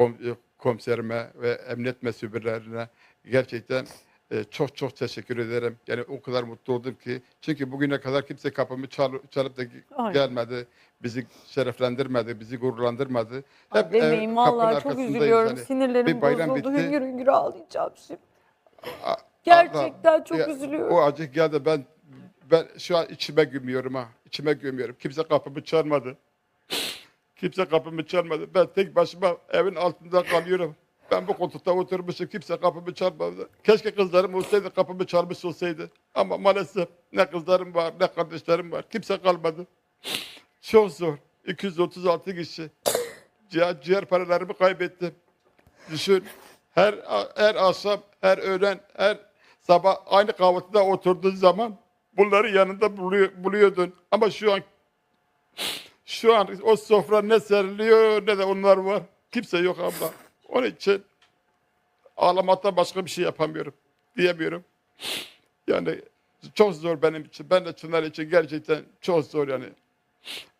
kom, e, komiserime ve emniyet mesullerine gerçekten e, çok çok teşekkür ederim. Yani o kadar mutlu oldum ki. Çünkü bugüne kadar kimse kapımı çal, çalıp da gelmedi. Bizi şereflendirmedi, bizi gururlandırmadı. Ay, e, Demeyin vallahi çok üzülüyorum. yani. Sinirlerim Bir bayram bozuldu. bitti. Hüngür hüngür ağlayacağım şimdi. A- Gerçekten Allah, çok ya, üzülüyorum. O acı geldi ben ben şu an içime gömüyorum ha. İçime gömüyorum. Kimse kapımı çalmadı. Kimse kapımı çalmadı. Ben tek başıma evin altında kalıyorum. Ben bu koltukta oturmuşum. Kimse kapımı çalmadı. Keşke kızlarım olsaydı kapımı çalmış olsaydı. Ama maalesef ne kızlarım var ne kardeşlerim var. Kimse kalmadı. Çok zor. 236 kişi. Ciğer, ciğer paralarımı kaybettim. Düşün. Her her akşam, her öğlen, her sabah aynı kahvaltıda oturduğun zaman bunları yanında buluyor, buluyordun. Ama şu an şu an o sofra ne seriliyor ne de onlar var. Kimse yok abla. Onun için ağlamaktan başka bir şey yapamıyorum. Diyemiyorum. Yani çok zor benim için. Ben de Çınar için gerçekten çok zor yani.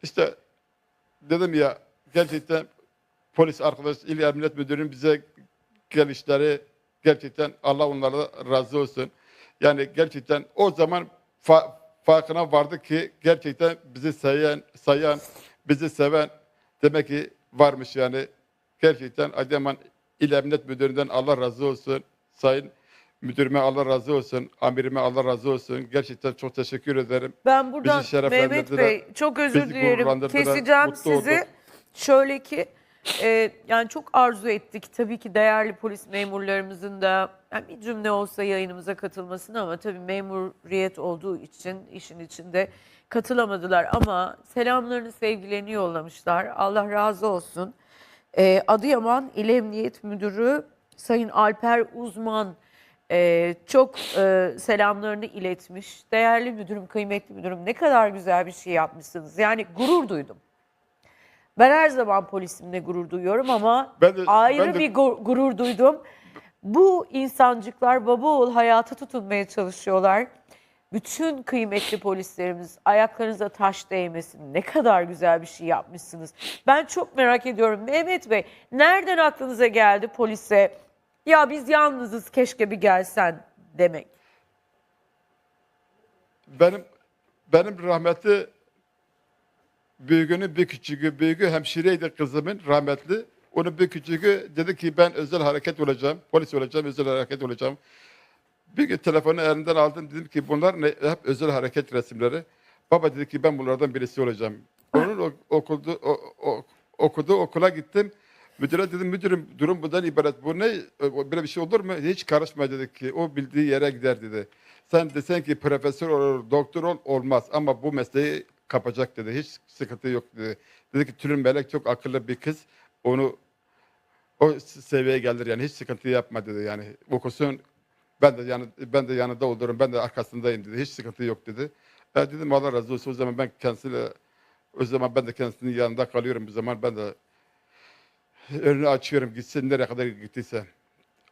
İşte dedim ya gerçekten polis arkadaş, İl Emniyet Müdürü'nün bize gelişleri gerçekten Allah onlara razı olsun. Yani gerçekten o zaman fa- farkına vardı ki gerçekten bizi sayan, sayan, bizi seven demek ki varmış yani. Gerçekten Adıyaman İl Emniyet Müdürü'nden Allah razı olsun. Sayın müdürüme Allah razı olsun. Amirime Allah razı olsun. Gerçekten çok teşekkür ederim. Ben buradan Mehmet Bey çok özür dilerim. Keseceğim sizi. olduk. Şöyle ki e, yani çok arzu ettik tabii ki değerli polis memurlarımızın da yani bir cümle olsa yayınımıza katılmasını ama tabii memuriyet olduğu için işin içinde katılamadılar ama selamlarını sevgilerini yollamışlar. Allah razı olsun. E, Adıyaman İl Emniyet Müdürü Sayın Alper Uzman e, çok e, selamlarını iletmiş. Değerli müdürüm, kıymetli müdürüm ne kadar güzel bir şey yapmışsınız. Yani gurur duydum. Ben her zaman polisimle gurur duyuyorum ama Ben de- ayrı ben de- bir gu- gurur duydum. Bu insancıklar baba oğul hayata tutunmaya çalışıyorlar. Bütün kıymetli polislerimiz ayaklarınıza taş değmesin. Ne kadar güzel bir şey yapmışsınız. Ben çok merak ediyorum. Mehmet Bey nereden aklınıza geldi polise ya biz yalnızız keşke bir gelsen demek. Benim benim rahmetli büyüğünün bir küçüğü, büyüğü hemşireydi kızımın rahmetli. Onun bir küçüğü dedi ki ben özel hareket olacağım, polis olacağım, özel hareket olacağım. Bir gün telefonu elinden aldım dedim ki bunlar ne? hep özel hareket resimleri. Baba dedi ki ben bunlardan birisi olacağım. Onun o- okuldu, o, o- okuduğu okula gittim. Müdüre dedim müdürüm durum bundan ibaret. Bu ne? Böyle bir şey olur mu? Hiç karışma dedi ki. O bildiği yere gider dedi. Sen desen ki profesör olur, doktor ol olmaz ama bu mesleği kapacak dedi. Hiç sıkıntı yok dedi. Dedi ki Tülin Melek çok akıllı bir kız. Onu o seviyeye gelir yani hiç sıkıntı yapma dedi yani okusun ben de yanı, ben de yanında olurum ben de arkasındayım dedi hiç sıkıntı yok dedi. Ben dedim Allah razı olsun o zaman ben kendisiyle o zaman ben de kendisinin yanında kalıyorum bu zaman ben de önünü açıyorum gitsin nereye kadar gittiyse.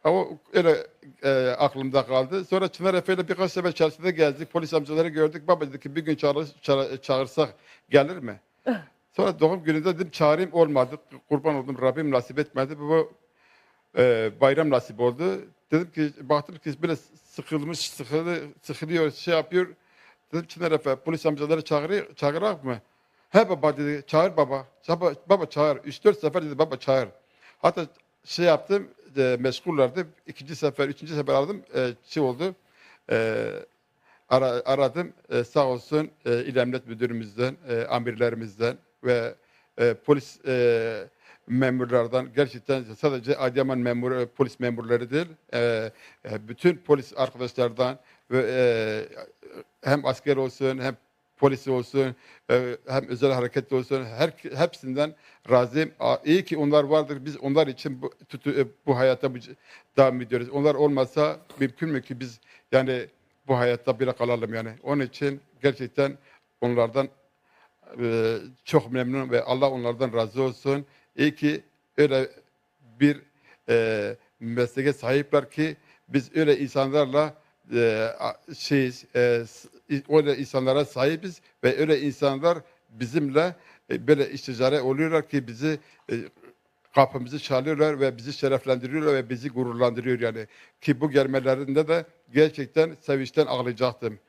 Ama öyle e, aklımda kaldı. Sonra Çınar Efe ile birkaç sefer çarşıda gezdik. Polis amcaları gördük. Baba dedi ki bir gün çağır, çağır- çağırsak gelir mi? Sonra doğum gününde dedim çağırayım olmadı. Kurban oldum Rabbim nasip etmedi. Bu e, bayram nasip oldu. Dedim ki baktım ki böyle sıkılmış, sıkılı, sıkılıyor, şey yapıyor. Dedim Çınar Efe polis amcaları çağırıyor, çağırak mı? He baba dedi çağır baba. Baba, baba çağır. 3-4 sefer dedi baba çağır. Hatta şey yaptım e, meşgullerdi. İkinci sefer, üçüncü sefer aradım. E, şey oldu. E, ara, aradım. E, sağ olsun e, İl Emniyet Müdürümüzden, e, amirlerimizden ve e, polis e, memurlardan gerçekten sadece Adıyaman memur, e, polis memurları değil, e, e, bütün polis arkadaşlardan ve e, hem asker olsun hem polis olsun e, hem özel hareket olsun her hepsinden razıyım. İyi ki onlar vardır. Biz onlar için bu, tutu- e, bu hayata bu, devam ediyoruz. Onlar olmasa mümkün mü ki biz yani bu hayatta bile kalalım yani. Onun için gerçekten onlardan e, çok memnunum ve Allah onlardan razı olsun. İyi ki öyle bir e, mesleğe sahipler ki biz öyle insanlarla e, şeyiz, e, öyle insanlara sahibiz ve öyle insanlar bizimle e, böyle işticare oluyorlar ki bizi e, kapımızı çalıyorlar ve bizi şereflendiriyorlar ve bizi gururlandırıyor yani. Ki bu gelmelerinde de gerçekten sevinçten ağlayacaktım.